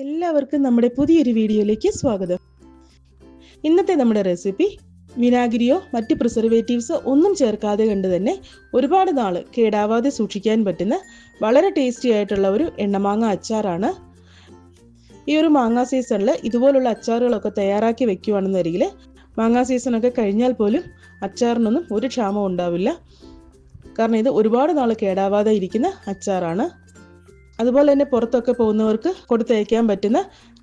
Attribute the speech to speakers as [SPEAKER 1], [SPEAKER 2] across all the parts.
[SPEAKER 1] എല്ലാവർക്കും നമ്മുടെ പുതിയൊരു വീഡിയോയിലേക്ക് സ്വാഗതം. ഇന്നത്തെ നമ്മുടെ റെസിപ്പി വിനാഗിരിയോ മറ്റ് പ്രിസർവേറ്റീവ്സോ ഒന്നും ചേർക്കാതെ കണ്ട് തന്നെ ഒരുപാട് നാൾ കേടാവാതെ സൂക്ഷിക്കാൻ പറ്റുന്ന വളരെ ടേസ്റ്റി ആയിട്ടുള്ള ഒരു എണ്ണമാങ്ങ അച്ചാറാണ്. ഈ ഒരു മാങ്ങ സീസണിൽ ഇതുപോലുള്ള അച്ചാറുകളൊക്കെ തയ്യാറാക്കി വെക്കുവാണെന്നരികിൽ മാങ്ങാ സീസണൊക്കെ കഴിഞ്ഞാൽ പോലും അച്ചാറിനൊന്നും ഒരു ക്ഷാമം ഉണ്ടാവില്ല. കാരണം ഇത് ഒരുപാട് നാൾ കേടാവാതെ ഇരിക്കുന്ന അച്ചാറാണ്. അതുപോലെ തന്നെ പുറത്തൊക്കെ പോകുന്നവർക്ക് കൊടുത്തയക്കാൻ പറ്റുന്ന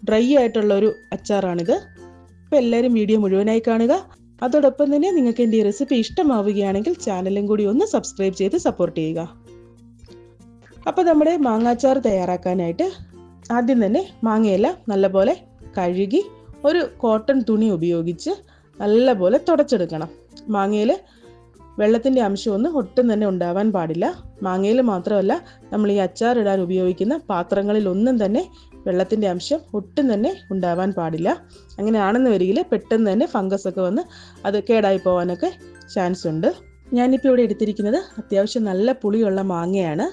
[SPEAKER 1] ഡ്രൈ ആയിട്ടുള്ള ഒരു അച്ചാറാണിത്. അപ്പോൾ എല്ലാവരും വീഡിയോ മുഴുവനായി കാണുക. അതോടൊപ്പം തന്നെ നിങ്ങൾക്ക് എന്റെ ഈ റെസിപ്പി ഇഷ്ടമാവുകയാണെങ്കിൽ ചാനലും കൂടി ഒന്ന് സബ്സ്ക്രൈബ് ചെയ്ത് സപ്പോർട്ട് ചെയ്യുക. അപ്പോൾ നമ്മുടെ മാങ്ങാച്ചാർ തയ്യാറാക്കാനായിട്ട് ആദ്യം തന്നെ മാങ്ങയെല്ലാം നല്ലപോലെ കഴുകി ഒരു കോട്ടൺ തുണി ഉപയോഗിച്ച് നല്ലപോലെ തുടച്ചെടുക്കണം. മാങ്ങയിൽ വെള്ളത്തിന്റെ അംശമൊന്നും ഒട്ടും തന്നെ ഉണ്ടാവാൻ പാടില്ല. മാങ്ങയിൽ മാത്രമല്ല നമ്മൾ ഈ അച്ചാർ ഇടാൻ ഉപയോഗിക്കുന്ന പാത്രങ്ങളിലൊന്നും തന്നെ വെള്ളത്തിന്റെ അംശം ഒട്ടും തന്നെ ഉണ്ടാവാൻ പാടില്ല. അങ്ങനെയാണെന്ന് വരികിൽ പെട്ടെന്ന് തന്നെ ഫംഗസ് ഒക്കെ വന്ന് അത് കേടായി പോകാനൊക്കെ ചാൻസ് ഉണ്ട്. ഞാനിപ്പോൾ ഇവിടെ എടുത്തിരിക്കുന്നത് അത്യാവശ്യം നല്ല പുളിയുള്ള മാങ്ങയാണ്.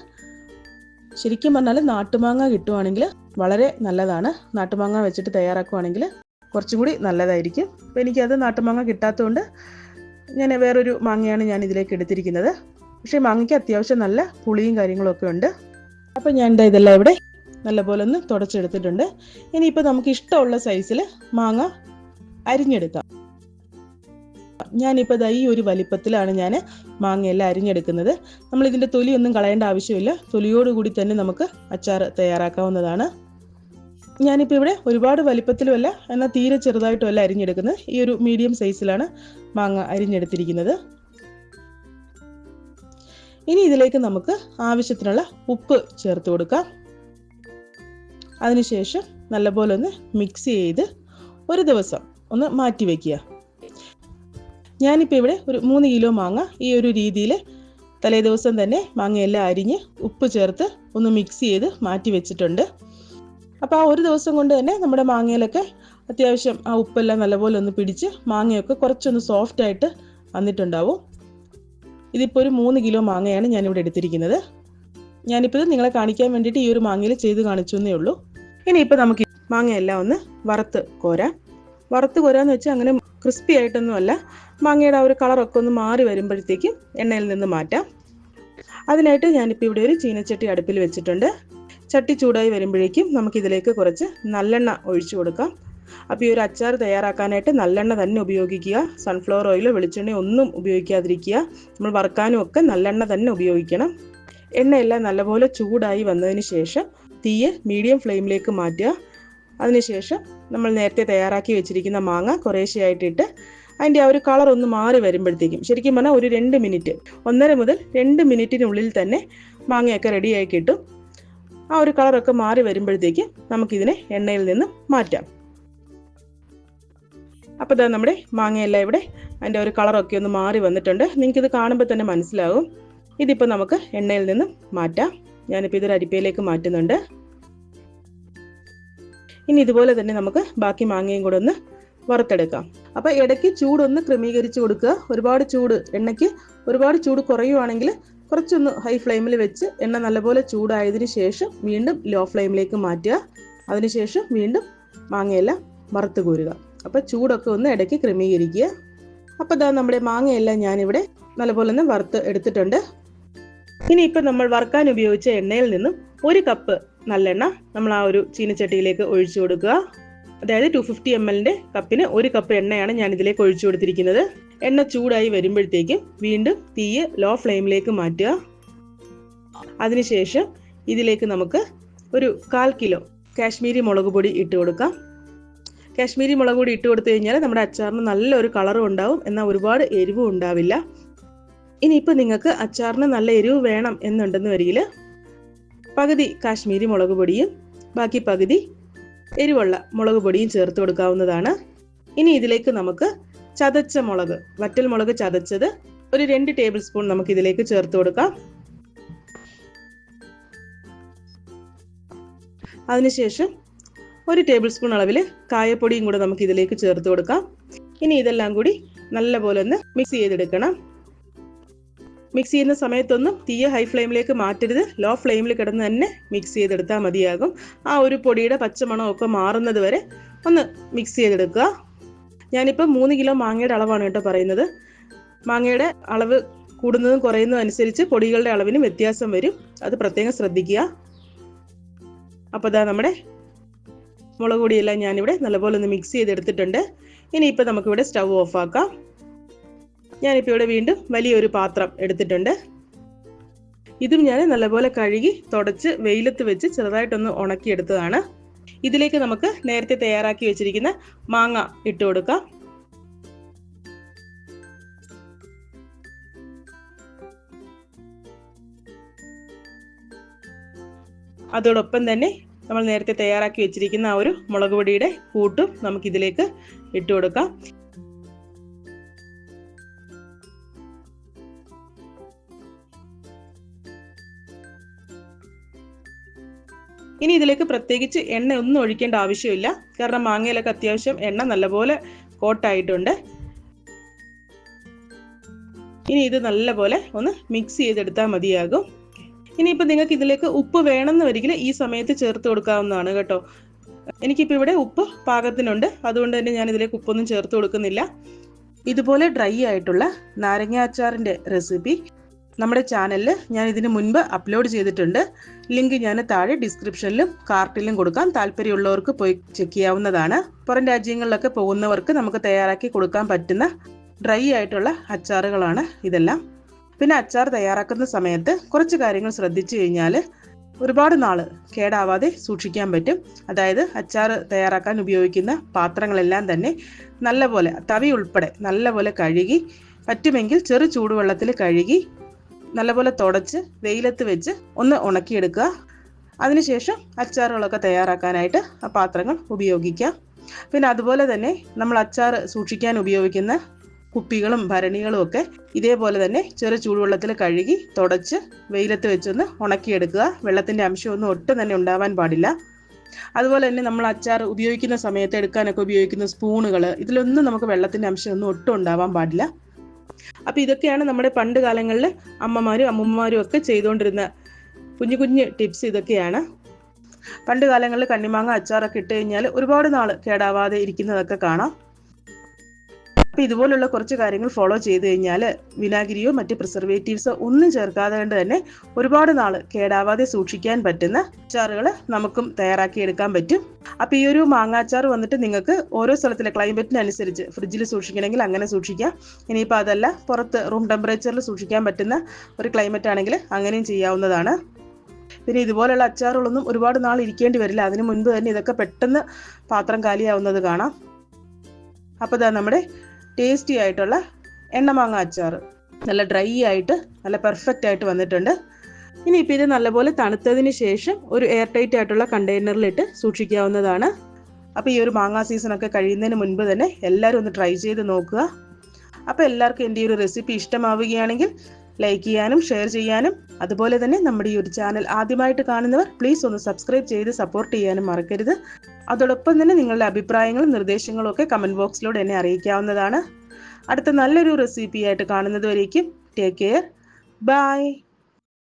[SPEAKER 1] ശരിക്കും പറഞ്ഞാൽ നാട്ടുമാങ്ങ കിട്ടുവാണെങ്കിൽ വളരെ നല്ലതാണ്. നാട്ടുമാങ്ങ വെച്ചിട്ട് തയ്യാറാക്കുവാണെങ്കിൽ കുറച്ചും കൂടി നല്ലതായിരിക്കും. അപ്പോൾ എനിക്കത് നാട്ടുമാങ്ങ കിട്ടാത്തതുകൊണ്ട് ഞാൻ വേറൊരു മാങ്ങയാണ് ഞാൻ ഇതിലേക്ക് എടുത്തിരിക്കുന്നത്. പക്ഷേ മാങ്ങയ്ക്ക് അത്യാവശ്യം നല്ല പുളിയും കാര്യങ്ങളൊക്കെ ഉണ്ട്. അപ്പോൾ ഞാൻ എന്താ ഇതെല്ലാം ഇവിടെ നല്ലപോലെ ഒന്ന് തുടച്ചെടുത്തിട്ടുണ്ട്. ഇനിയിപ്പോൾ നമുക്ക് ഇഷ്ടമുള്ള സൈസിൽ മാങ്ങ അരിഞ്ഞെടുക്കാം. ഞാനിപ്പോൾ ഈ ഒരു വലിപ്പത്തിലാണ് ഞാൻ മാങ്ങയെല്ലാം അരിഞ്ഞെടുക്കുന്നത്. നമ്മൾ ഇതിന്റെ തൊലിയൊന്നും കളയേണ്ട ആവശ്യമില്ല. തൊലിയോടുകൂടി തന്നെ നമുക്ക് അച്ചാർ തയ്യാറാക്കാവുന്നതാണ്. ഞാനിപ്പോൾ ഇവിടെ ഒരുപാട് വലിപ്പത്തിലുമല്ല എന്നാൽ തീരെ ചെറുതായിട്ടുമല്ല അരിഞ്ഞെടുക്കുന്നത്. ഈ ഒരു മീഡിയം സൈസിലാണ് മാങ്ങ അരിഞ്ഞെടുത്തിരിക്കുന്നത്. ഇനി ഇതിലേക്ക് നമുക്ക് ആവശ്യത്തിനുള്ള ഉപ്പ് ചേർത്ത് കൊടുക്കാം. അതിനുശേഷം നല്ലപോലെ ഒന്ന് മിക്സ് ചെയ്ത് ഒരു ദിവസം ഒന്ന് മാറ്റി വയ്ക്കുക ഞാനിപ്പോൾ ഇവിടെ ഒരു മൂന്ന് കിലോ മാങ്ങ ഈ ഒരു രീതിയിൽ തലേ ദിവസം തന്നെ മാങ്ങയെല്ലാം അരിഞ്ഞ് ഉപ്പ് ചേർത്ത് ഒന്ന് മിക്സ് ചെയ്ത് മാറ്റി വെച്ചിട്ടുണ്ട്. അപ്പോൾ ആ ഒരു ദിവസം കൊണ്ട് തന്നെ നമ്മുടെ മാങ്ങയിലൊക്കെ അത്യാവശ്യം ആ ഉപ്പെല്ലാം നല്ലപോലെ ഒന്ന് പിടിച്ച് മാങ്ങയൊക്കെ കുറച്ചൊന്ന് സോഫ്റ്റ് ആയിട്ട് വന്നിട്ടുണ്ടാവും. ഇതിപ്പോൾ ഒരു മൂന്ന് കിലോ മാങ്ങയാണ് ഞാനിവിടെ എടുത്തിരിക്കുന്നത്. ഞാനിപ്പോൾ ഇത് നിങ്ങളെ കാണിക്കാൻ വേണ്ടിയിട്ട് ഈ ഒരു മാങ്ങയിൽ ചെയ്ത് കാണിച്ചു എന്നേ ഉള്ളൂ. ഇനിയിപ്പോൾ നമുക്ക് മാങ്ങയെല്ലാം ഒന്ന് വറുത്ത് കോരാം. വറുത്ത് കോരാന്ന് വെച്ചാൽ അങ്ങനെ ക്രിസ്പി ആയിട്ടൊന്നുമല്ല മാങ്ങയുടെ ആ ഒരു കളറൊക്കെ ഒന്ന് മാറി വരുമ്പോഴത്തേക്കും എണ്ണയിൽ നിന്ന് മാറ്റാം. അതിനായിട്ട് ഞാനിപ്പോൾ ഇവിടെ ഒരു ചീനച്ചട്ടി അടുപ്പിൽ വെച്ചിട്ടുണ്ട്. ചട്ടി ചൂടായി വരുമ്പോഴേക്കും നമുക്കിതിലേക്ക് കുറച്ച് നല്ലെണ്ണ ഒഴിച്ചു കൊടുക്കാം. അപ്പോൾ ഈ ഒരു അച്ചാർ തയ്യാറാക്കാനായിട്ട് നല്ലെണ്ണ തന്നെ ഉപയോഗിക്കുക. സൺഫ്ലവർ ഓയിൽ വെളിച്ചെണ്ണ ഒന്നും ഉപയോഗിക്കാതിരിക്കുക. നമ്മൾ വറുക്കാനും ഒക്കെ നല്ലെണ്ണ തന്നെ ഉപയോഗിക്കണം. എണ്ണയെല്ലാം നല്ലപോലെ ചൂടായി വന്നതിന് ശേഷം തീയെ മീഡിയം ഫ്ലെയിമിലേക്ക് മാറ്റുക. അതിനുശേഷം നമ്മൾ നേരത്തെ തയ്യാറാക്കി വെച്ചിരിക്കുന്ന മാങ്ങ കുറേശ്ശെയായിട്ടിട്ട് അതിന്റെ ആ ഒരു കളർ ഒന്ന് മാറി വരുമ്പോഴത്തേക്കും ശരിക്കും പറഞ്ഞാൽ ഒരു രണ്ട് മിനിറ്റ് ഒന്നര മുതൽ രണ്ട് മിനിറ്റിനുള്ളിൽ തന്നെ മാങ്ങയൊക്കെ റെഡിയായി കിട്ടും. ആ ഒരു കളറൊക്കെ മാറി വരുമ്പോഴത്തേക്ക് നമുക്കിതിനെ എണ്ണയിൽ നിന്ന് മാറ്റാം. അപ്പോൾ ഇതാ നമ്മുടെ മാങ്ങയെല്ലാം ഇവിടെ അതിന്റെ ഒരു കളറൊക്കെ ഒന്ന് മാറി വന്നിട്ടുണ്ട്. നിങ്ങൾക്കിത് കാണുമ്പോൾ തന്നെ മനസ്സിലാവും. ഇതിപ്പോൾ നമുക്ക് എണ്ണയിൽ നിന്ന് മാറ്റാം. ഞാനിപ്പോൾ ഇതൊരു അരിപ്പയിലേക്ക് മാറ്റുന്നുണ്ട്. ഇനി ഇതുപോലെ തന്നെ നമുക്ക് ബാക്കി മാങ്ങയും കൂടെ ഒന്ന് വറുത്തെടുക്കാം. അപ്പോൾ ഇടയ്ക്ക് ചൂടൊന്ന് ക്രമീകരിച്ച് കൊടുക്കുക. ഒരുപാട് ചൂട് എണ്ണയ്ക്ക് ഒരുപാട് ചൂട് കുറയുവാണെങ്കിൽ കുറച്ചൊന്ന് ഹൈ ഫ്ലെയിമിൽ വെച്ച് എണ്ണ നല്ലപോലെ ചൂടായതിനു ശേഷം വീണ്ടും ലോ ഫ്ലെയിമിലേക്ക് മാറ്റുക. അതിനുശേഷം വീണ്ടും മാങ്ങയെല്ലാം വറുത്ത് കോരുക. അപ്പോൾ ചൂടൊക്കെ ഒന്ന് ഇടയ്ക്ക് ക്രമീകരിക്കുക. അപ്പോൾ ഇതാ നമ്മുടെ മാങ്ങയെല്ലാം ഞാനിവിടെ നല്ലപോലെ ഒന്ന് വറുത്ത് എടുത്തിട്ടുണ്ട്. ഇനിയിപ്പോൾ നമ്മൾ വറുക്കാൻ ഉപയോഗിച്ച എണ്ണയിൽ നിന്നും ഒരു കപ്പ് നല്ലെണ്ണ നമ്മൾ ആ ഒരു ചീനച്ചട്ടിയിലേക്ക് ഒഴിച്ചു കൊടുക്കുക. അതായത് ടു ഫിഫ്റ്റി എം എല്ലിന്റെ കപ്പിന് ഒരു കപ്പ് എണ്ണയാണ് ഞാൻ ഇതിലേക്ക് ഒഴിച്ചു കൊടുത്തിരിക്കുന്നത്. എണ്ണ ചൂടായി വരുമ്പോഴത്തേക്കും വീണ്ടും തീയ് ലോ ഫ്ലെയിമിലേക്ക് മാറ്റുക. അതിനുശേഷം ഇതിലേക്ക് നമുക്ക് ഒരു കാൽ കിലോ കാശ്മീരി മുളക് പൊടി ഇട്ട് കൊടുക്കാം. കാശ്മീരി മുളക് പൊടി ഇട്ട് കൊടുത്തു കഴിഞ്ഞാൽ നമ്മുടെ അച്ചാറിന് നല്ലൊരു കളറും ഉണ്ടാവും എന്നാൽ ഒരുപാട് എരിവും ഉണ്ടാവില്ല. ഇനിയിപ്പോൾ നിങ്ങൾക്ക് അച്ചാറിന് നല്ല എരിവ് വേണം എന്നുണ്ടെന്ന് വരികിൽ പകുതി കാശ്മീരി മുളക് പൊടിയും ബാക്കി പകുതി എരിവുള്ള മുളക് പൊടിയും ചേർത്ത് കൊടുക്കാവുന്നതാണ്. ഇനി ഇതിലേക്ക് നമുക്ക് ചതച്ച മുളക് വറ്റൽ മുളക് ചതച്ചത് ഒരു രണ്ട് ടേബിൾ സ്പൂൺ നമുക്ക് ഇതിലേക്ക് ചേർത്ത് കൊടുക്കാം. അതിനുശേഷം ഒരു ടേബിൾ സ്പൂൺ അളവിൽ കായപ്പൊടിയും കൂടെ നമുക്ക് ഇതിലേക്ക് ചേർത്ത് കൊടുക്കാം. ഇനി ഇതെല്ലാം കൂടി നല്ലപോലെ ഒന്ന് മിക്സ് ചെയ്തെടുക്കണം. മിക്സ് ചെയ്യുന്ന സമയത്തൊന്നും തീയ ഹൈ ഫ്ലെയിമിലേക്ക് മാറ്റരുത്. ലോ ഫ്ലെയിമിൽ കിടന്ന് തന്നെ മിക്സ് ചെയ്തെടുത്താൽ മതിയാകും. ആ ഒരു പൊടിയുടെ പച്ചമണമൊക്കെ മാറുന്നത് വരെ ഒന്ന് മിക്സ് ചെയ്തെടുക്കുക. ഞാനിപ്പോൾ മൂന്ന് കിലോ മാങ്ങയുടെ അളവാണ് കേട്ടോ പറയുന്നത്. മാങ്ങയുടെ അളവ് കൂടുന്നതും കുറയുന്നതും അനുസരിച്ച് പൊടികളുടെ അളവിനും വ്യത്യാസം വരും. അത് പ്രത്യേകം ശ്രദ്ധിക്കുക. അപ്പോൾ ഇതാ നമ്മുടെ മുളക് പൊടിയെല്ലാം ഞാനിവിടെ നല്ലപോലെ ഒന്ന് മിക്സ് ചെയ്തെടുത്തിട്ടുണ്ട്. ഇനിയിപ്പോൾ നമുക്കിവിടെ സ്റ്റൗ ഓഫ് ആക്കാം ഞാനിപ്പോൾ ഇവിടെ വീണ്ടും വലിയൊരു പാത്രം എടുത്തിട്ടുണ്ട്. ഇതും ഞാൻ നല്ലപോലെ കഴുകി തുടച്ച് വെയിലത്ത് വെച്ച് ചെറുതായിട്ടൊന്ന് ഉണക്കിയെടുത്തതാണ്. ഇതിലേക്ക് നമുക്ക് നേരത്തെ തയ്യാറാക്കി വെച്ചിരിക്കുന്ന മാങ്ങ ഇട്ട് കൊടുക്കാം. അതോടൊപ്പം തന്നെ നമ്മൾ നേരത്തെ തയ്യാറാക്കി വെച്ചിരിക്കുന്ന ആ ഒരു മുളക് പൊടിയുടെ കൂട്ടും നമുക്കിതിലേക്ക് ഇട്ട് കൊടുക്കാം. ഇനി ഇതിലേക്ക് പ്രത്യേകിച്ച് എണ്ണ ഒന്നും ഒഴിക്കേണ്ട ആവശ്യമില്ല. കാരണം മാങ്ങയിലൊക്കെ അത്യാവശ്യം എണ്ണ നല്ലപോലെ കോട്ടായിട്ടുണ്ട്. ഇനി ഇത് നല്ലപോലെ ഒന്ന് മിക്സ് ചെയ്തെടുത്താൽ മതിയാകും. ഇനിയിപ്പോൾ നിങ്ങൾക്ക് ഇതിലേക്ക് ഉപ്പ് വേണമെന്ന് വരികിൽ ഈ സമയത്ത് ചേർത്ത് കൊടുക്കാവുന്നതാണ് കേട്ടോ. എനിക്കിപ്പോൾ ഇവിടെ ഉപ്പ് പാകത്തിനുണ്ട്. അതുകൊണ്ട് തന്നെ ഞാൻ ഇതിലേക്ക് ഉപ്പൊന്നും ചേർത്ത് കൊടുക്കുന്നില്ല. ഇതുപോലെ ഡ്രൈ ആയിട്ടുള്ള നാരങ്ങ അച്ചാറിന്റെ റെസിപ്പി നമ്മുടെ ചാനലിൽ ഞാൻ ഇതിന് മുൻപ് അപ്ലോഡ് ചെയ്തിട്ടുണ്ട്. ലിങ്ക് ഞാൻ താഴെ ഡിസ്ക്രിപ്ഷനിലും കാർട്ടിലും കൊടുക്കാം. താല്പര്യമുള്ളവർക്ക് പോയി ചെക്ക് ചെയ്യാവുന്നതാണ്. പുറം രാജ്യങ്ങളിലൊക്കെ പോകുന്നവർക്ക് നമുക്ക് തയ്യാറാക്കി കൊടുക്കാൻ പറ്റുന്ന ഡ്രൈ ആയിട്ടുള്ള അച്ചാറുകളാണ് ഇതെല്ലാം. പിന്നെ അച്ചാർ തയ്യാറാക്കുന്ന സമയത്ത് കുറച്ച് കാര്യങ്ങൾ ശ്രദ്ധിച്ചു കഴിഞ്ഞാൽ ഒരുപാട് നാൾ കേടാവാതെ സൂക്ഷിക്കാൻ പറ്റും. അതായത് അച്ചാർ തയ്യാറാക്കാൻ ഉപയോഗിക്കുന്ന പാത്രങ്ങളെല്ലാം തന്നെ നല്ലപോലെ തവി ഉൾപ്പെടെ നല്ലപോലെ കഴുകി പറ്റുമെങ്കിൽ ചെറു ചൂടുവെള്ളത്തിൽ കഴുകി നല്ലപോലെ തുടച്ച് വെയിലത്ത് വെച്ച് ഒന്ന് ഉണക്കിയെടുക്കുക. അതിനുശേഷം അച്ചാറുകളൊക്കെ തയ്യാറാക്കാനായിട്ട് ആ പാത്രങ്ങൾ ഉപയോഗിക്കാം പിന്നെ അതുപോലെ തന്നെ നമ്മൾ അച്ചാർ സൂക്ഷിക്കാൻ ഉപയോഗിക്കുന്ന കുപ്പികളും ഭരണികളും ഒക്കെ ഇതേപോലെ തന്നെ ചെറു ചൂടുവെള്ളത്തിൽ കഴുകി തുടച്ച് വെയിലത്ത് വെച്ചൊന്ന് ഉണക്കിയെടുക്കുക. വെള്ളത്തിന്റെ അംശമൊന്നും ഒട്ടും തന്നെ ഉണ്ടാവാൻ പാടില്ല. അതുപോലെ തന്നെ നമ്മൾ അച്ചാർ ഉപയോഗിക്കുന്ന സമയത്ത് എടുക്കാനൊക്കെ ഉപയോഗിക്കുന്ന സ്പൂണുകൾ ഇതിലൊന്നും നമുക്ക് വെള്ളത്തിന്റെ അംശമൊന്നും ഒട്ടും ഉണ്ടാവാൻ പാടില്ല. അപ്പോൾ ഇതൊക്കെയാണ് നമ്മുടെ പണ്ട് കാലങ്ങളിൽ അമ്മമാരും അമ്മൂമ്മമാരും ഒക്കെ ചെയ്തുകൊണ്ടിരുന്ന കുഞ്ഞു കുഞ്ഞു ടിപ്സ് ഇതൊക്കെയാണ്. പണ്ട് കാലങ്ങളിൽ കണ്ണിമാങ്ങ അച്ചാറൊക്കെ ഇട്ട് കഴിഞ്ഞാൽ ഒരുപാട് നാൾ കേടാവാതെ ഇരിക്കുന്നതൊക്കെ കാണാം. അപ്പോൾ ഇതുപോലുള്ള കുറച്ച് കാര്യങ്ങൾ ഫോളോ ചെയ്ത് കഴിഞ്ഞാൽ വിനാഗിരിയോ മറ്റ് പ്രിസർവേറ്റീവ്സോ ഒന്നും ചേർക്കാതെ തന്നെ ഒരുപാട് നാൾ കേടാവാതെ സൂക്ഷിക്കാൻ പറ്റുന്ന അച്ചാറുകൾ നമുക്കും തയ്യാറാക്കി എടുക്കാൻ പറ്റും. അപ്പോൾ ഈ ഒരു മാങ്ങാച്ചാർ വന്നിട്ട് നിങ്ങൾക്ക് ഓരോ സ്ഥലത്തിലെ ക്ലൈമറ്റിനനുസരിച്ച് ഫ്രിഡ്ജിൽ സൂക്ഷിക്കണമെങ്കിൽ അങ്ങനെ സൂക്ഷിക്കാം. ഇനിയിപ്പോൾ അതല്ല പുറത്ത് റൂം ടെമ്പറേച്ചറിൽ സൂക്ഷിക്കാൻ പറ്റുന്ന ഒരു ക്ലൈമറ്റ് ആണെങ്കിൽ അങ്ങനെയും ചെയ്യാവുന്നതാണ്. പിന്നെ ഇതുപോലെയുള്ള അച്ചാറുകളൊന്നും ഒരുപാട് നാൾ ഇരിക്കേണ്ടി വരില്ല. അതിനു മുൻപ് തന്നെ ഇതൊക്കെ പെട്ടെന്ന് പാത്രം കാലിയാവുന്നത് കാണാം. അപ്പോൾ ഇതാ നമ്മുടെ ടേസ്റ്റി ആയിട്ടുള്ള എണ്ണമാങ്ങ അച്ചാർ നല്ല ഡ്രൈ ആയിട്ട് നല്ല പെർഫെക്റ്റ് ആയിട്ട് വന്നിട്ടുണ്ട്. ഇനിയിപ്പോൾ ഇത് നല്ലപോലെ തണുത്തതിന് ശേഷം ഒരു എയർ ടൈറ്റ് ആയിട്ടുള്ള കണ്ടെയ്നറിലിട്ട് സൂക്ഷിക്കാവുന്നതാണ്. അപ്പോൾ ഈ ഒരു മാങ്ങാ സീസണൊക്കെ കഴിയുന്നതിന് മുൻപ് തന്നെ എല്ലാവരും ഒന്ന് ട്രൈ ചെയ്ത് നോക്കുക. അപ്പോൾ എല്ലാവർക്കും എന്റെ ഈ ഒരു റെസിപ്പി ഇഷ്ടമാവുകയാണെങ്കിൽ ലൈക്ക് ചെയ്യാനും ഷെയർ ചെയ്യാനും അതുപോലെ തന്നെ നമ്മുടെ ഈ ഒരു ചാനൽ ആദ്യമായിട്ട് കാണുന്നവർ പ്ലീസ് ഒന്ന് സബ്സ്ക്രൈബ് ചെയ്ത് സപ്പോർട്ട് ചെയ്യാനും മറക്കരുത്. അതോടൊപ്പം തന്നെ നിങ്ങളുടെ അഭിപ്രായങ്ങളും നിർദ്ദേശങ്ങളും ഒക്കെ കമന്റ് ബോക്സിലൂടെ എന്നെ അറിയിക്കാവുന്നതാണ്. അടുത്ത നല്ലൊരു റെസിപ്പിയായിട്ട് കാണുന്നതുവരേക്കും ടേക്ക് കെയർ ബൈ